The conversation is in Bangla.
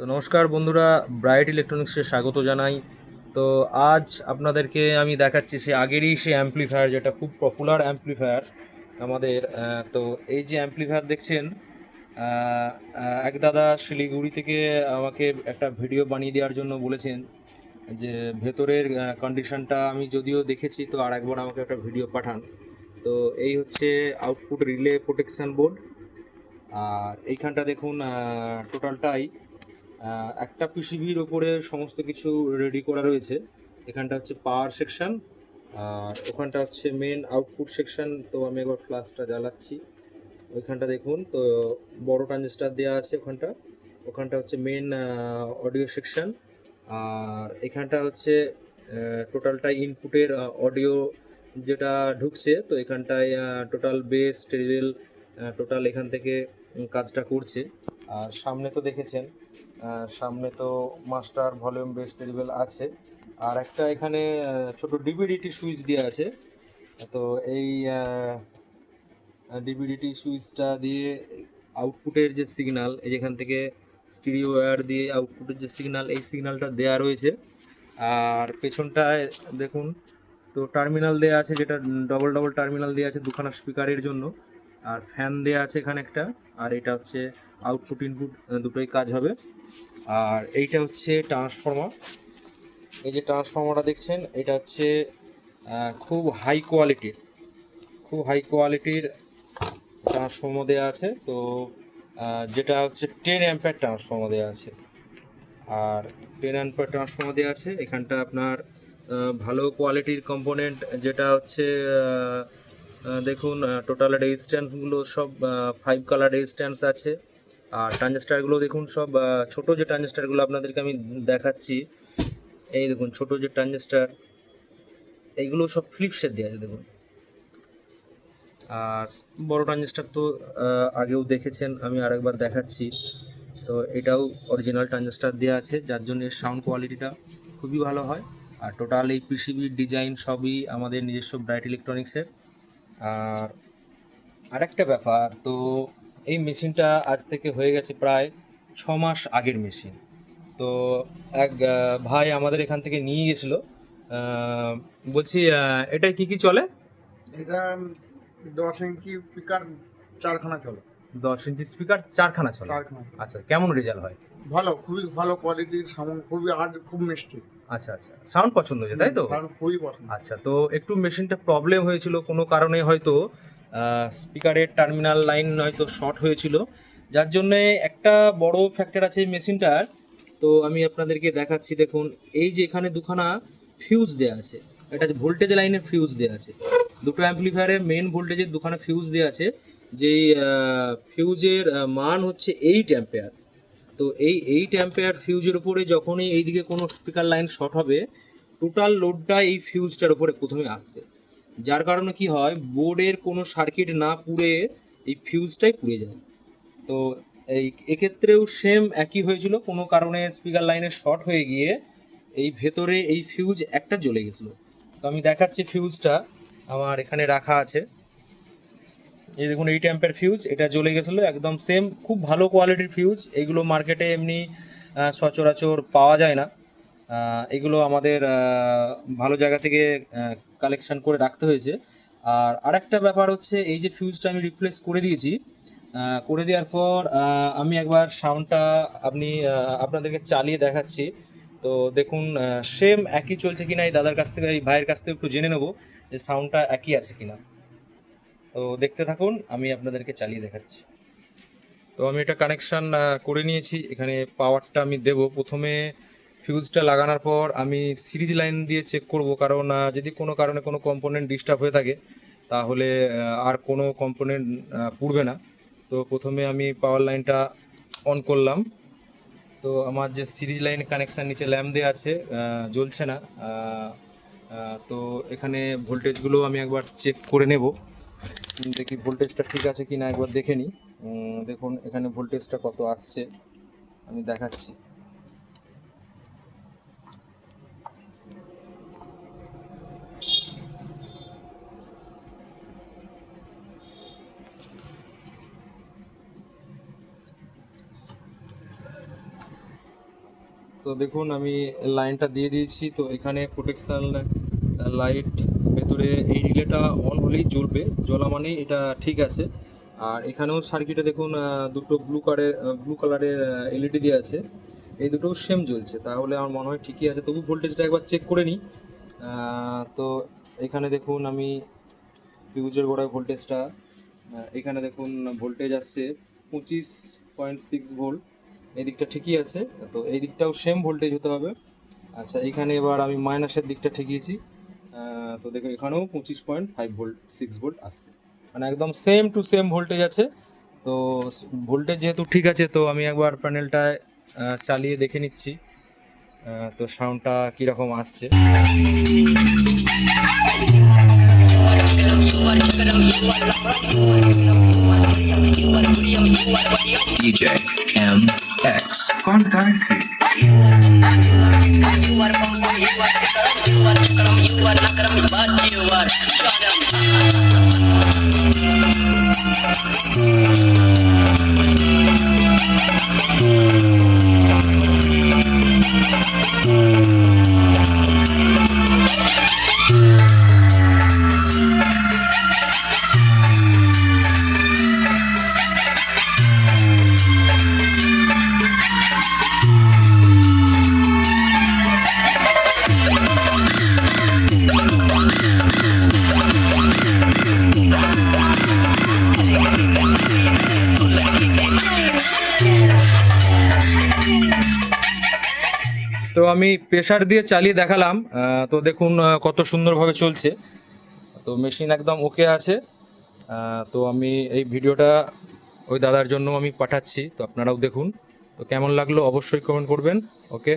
তো নমস্কার বন্ধুরা ব্রাইট ইলেকট্রনিক্সে স্বাগত জানাই। তো আজ আপনাদেরকে আমি দেখাচ্ছি সে আগেরই সে অ্যাম্পলিফায়ার যেটা খুব পপুলার অ্যাম্পলিফায়ার আমাদের তো এই যে অ্যাম্পলিফায়ার দেখছেন এক দাদা শিলিগুড়ি থেকে আমাকে একটা ভিডিও বানিয়ে দেওয়ার জন্য বলেছেন যে ভেতরের কন্ডিশনটা আমি যদিও দেখেছি, তো আর একবার আমাকে একটা ভিডিও পাঠান। তো এই হচ্ছে আউটপুট রিলে প্রোটেকশন বোর্ড আর এইখানটা দেখুন টোটালটাই একটা পিসিবির ওপরে সমস্ত কিছু রেডি করা রয়েছে। এখানটা হচ্ছে পাওয়ার সেকশন আর ওখানটা হচ্ছে মেন আউটপুট সেকশন তো আমি একবার ফ্লাশটা জ্বালাচ্ছি। ওইখানটা দেখুন, তো বড় ট্রানজিস্টার দেওয়া আছে ওখানটা। ওখানটা হচ্ছে মেন অডিও সেকশন আর এখানটা হচ্ছে টোটালটা ইনপুটের অডিও যেটা ঢুকছে, তো এখানটায় টোটাল বেস টেরিবেল টোটাল এখান থেকে কাজটা করছে। আর সামনে তো দেখেছেন সামনে তো মাস্টার ভলিউম বেস টেরিবেল আছে। আর একটা এখানে ছোট ডিভিডিটি সুইচ দেওয়া আছে। তো এই ডিভিডিটি সুইচটা দিয়ে আউটপুটের যে সিগনাল যেখান থেকে স্টিরিও ওয়্যার দিয়ে আউটপুটের যে সিগনাল, এই সিগনালটা দেওয়া রয়েছে। আর পেছনটায় দেখুন, তো টার্মিনাল দেওয়া আছে, যেটা ডবল ডবল টার্মিনাল দেওয়া আছে দুখানা স্পিকারের জন্য। আর ফ্যান দেওয়া আছে এখানে একটা, আর এটা হচ্ছে আউটপুট ইনপুট দুটোই কাজ হবে। আর এইটা হচ্ছে ট্রান্সফর্মার এই যে ট্রান্সফর্মারটা দেখছেন, এটা হচ্ছে খুব হাই কোয়ালিটির খুব হাই কোয়ালিটির ট্রান্সফর্মার দেওয়া আছে। তো যেটা হচ্ছে টেন অ্যাম্পের ট্রান্সফর্মার দেওয়া আছে। আর টেন অ্যাম্পের ট্রান্সফর্মার দেওয়া আছে, এখানটা আপনার ভালো কোয়ালিটির কম্পোনেন্ট যেটা হচ্ছে দেখুন টোটাল রেজিস্ট্যান্সগুলো সব ফাইভ কালার রেজিস্ট্যান্স আছে। আর ট্রানজিস্টারগুলো দেখুন সব ছোট যে ট্রানজিস্টারগুলো আপনাদেরকে আমি দেখাচ্ছি, এই দেখুন ছোট যে ট্রানজিস্টার, এইগুলো সব ফ্লিপসের দেওয়া আছে, দেখুন। আর বড় ট্রানজিস্টার তো আগেও দেখেছেন, আমি আরেকবার দেখাচ্ছি। তো এটাও অরিজিনাল ট্রানজিস্টার দেওয়া আছে, যার জন্য এর সাউন্ড কোয়ালিটিটা খুবই ভালো হয়। আর টোটাল এই পিসিবির ডিজাইন সবই আমাদের নিজস্ব ব্রাইট ইলেকট্রনিক্সের আর আরেকটা ব্যাপার, তো এই মেশিনটা আজ থেকে হয়ে গেছে প্রায় ছ মাস আগের মেশিন। তো এক ভাই আমাদের এখান থেকে নিয়ে গেছিল। বলছি এটায় কি কি চলে? এটা দশ ইঞ্চি স্পিকার চারখানা চলে। দশ ইঞ্চি স্পিকার চারখানা চলে? আচ্ছা কেমন রেজাল্ট হয়? ভালো খুবই ভালো কোয়ালিটির সাউন্ড খুবই আর খুব মিষ্টি। আচ্ছা আচ্ছা সাউন্ড পছন্দ হয়েছে তাই তো? খুবই পছন্দ। আচ্ছা তো একটু মেশিনটা প্রবলেম হয়েছিল কোনো কারণে হয়তো স্পিকারের টার্মিনাল লাইন হয়তো শর্ট হয়েছিল। যার জন্য একটা বড় ফ্যাক্টর আছে মেশিনটার। তো আমি আপনাদেরকে দেখাচ্ছি, দেখুন, এই যে এখানে দুখানা ফিউজ দেওয়া আছে। এটা ভোল্টেজ লাইনের ফিউজ দেওয়া আছে। দুটো অ্যাম্পলিফায়ারে মেন ভোল্টেজের দুখানা ফিউজ দেওয়া আছে। যেই ফিউজের মান হচ্ছে এইট অ্যাম্পেয়ার তো এই এইট অ্যাম্পেয়ার ফিউজের উপরে যখনই এইদিকে কোনো স্পিকার লাইন শর্ট হবে টোটাল লোডটা এই ফিউজটার উপরে প্রথমে আসবে। যার কারণে কি হয়, বোর্ডের কোনো সার্কিট না পুড়ে এই ফিউজটাই পুড়ে যায়। তো এই এক্ষেত্রেও সেম একই হয়েছিল, কোনো কারণে স্পিকার লাইনে শর্ট হয়ে গিয়ে এই ভেতরে এই ফিউজ একটা জ্বলে গেছিল। তো আমি দেখাচ্ছি ফিউজটা আমার এখানে রাখা আছে। এই দেখুন এইট অ্যাম্পের ফিউজ এটা জ্বলে গেছিল, একদম সেম খুব ভালো কোয়ালিটির ফিউজ এগুলো মার্কেটে এমনি সচরাচর পাওয়া যায় না। এগুলো আমাদের ভালো জায়গা থেকে কালেকশন করে রাখতে হয়েছে। আর আরেকটা ব্যাপার হচ্ছে, এই যে ফিউজটা আমি রিপ্লেস করে দিয়েছি করে দেওয়ার পর আমি একবার সাউন্ডটা আপনি আপনাদেরকে চালিয়ে দেখাচ্ছি। তো দেখুন সেম একই চলছে কিনা, এই দাদার কাছ থেকে, এই ভাইয়ের কাছ থেকে একটু জেনে নেব যে সাউন্ডটা একই আছে কিনা। তো দেখতে থাকুন, আমি আপনাদেরকে চালিয়ে দেখাচ্ছি। তো আমি এটা কানেকশান করে নিয়েছি। এখানে পাওয়ারটা আমি দেব। প্রথমে ফিউজটা লাগানোর পর আমি সিরিজ লাইন দিয়ে চেক করব। কারণ যদি কোনো কারণে কোনো কম্পোনেন্ট ডিস্টার্ব হয়ে থাকে, তাহলে আর কোনো কম্পোনেন্ট পুড়বে না। তো প্রথমে আমি পাওয়ার লাইনটা অন করলাম। তো আমার যে সিরিজ লাইন কানেকশান নিচে ল্যাম্প দেওয়া আছে জ্বলছে না। তো এখানে ভোল্টেজগুলো আমি একবার চেক করে নেব। দেখি ভোল্টেজটা ঠিক আছে কি না একবার দেখে নিই দেখুন, এখানে ভোল্টেজটা কত আসছে, আমি দেখাচ্ছি। তো দেখুন, আমি লাইনটা দিয়ে দিয়েছি। তো এখানে প্রোটেকশন লাইট ভেতরে এই রিলেটা অন হলেই জ্বলবে। জ্বলা মানেই এটা ঠিক আছে। আর এখানেও সার্কিটে দেখুন দুটো ব্লু কালারের ব্লু কালারের এলইডি দিয়ে আছে। এই দুটো সেম জ্বলছে। তাহলে আমার মনে হয় ঠিকই আছে। তবু ভোল্টেজটা একবার চেক করে নিই। তো এখানে দেখুন, আমি ফিউজের গোড়ায় ভোল্টেজটা এখানে দেখুন ভোল্টেজ আসছে পঁচিশ পয়েন্ট সিক্স ভোল্ট এই দিকটা ঠিকই আছে, তো এই দিকটাও সেম ভোল্টেজ হতে হবে। আচ্ছা এখানে এবার আমি মাইনাসের দিকটা ঠিকিয়েছি। তো দেখুন, এখানেও পঁচিশ point five volt six volt আসছে। মানে একদম সেম টু সেম ভোল্টেজ আছে। তো ভোল্টেজ যেহেতু ঠিক আছে, তো আমি একবার প্যানেলটা চালিয়ে দেখে নিচ্ছি। তো সাউন্ডটা কীরকম আসছে। DJ MX Konversi Thank. আমি প্রেশার দিয়ে চালিয়ে দেখালাম তো দেখুন কত সুন্দরভাবে চলছে। তো মেশিন একদম ওকে আছে। তো আমি এই ভিডিওটা ওই দাদার জন্য আমি পাঠাচ্ছি, তো আপনারাও দেখুন। তো কেমন লাগল অবশ্যই কমেন্ট করবেন ওকে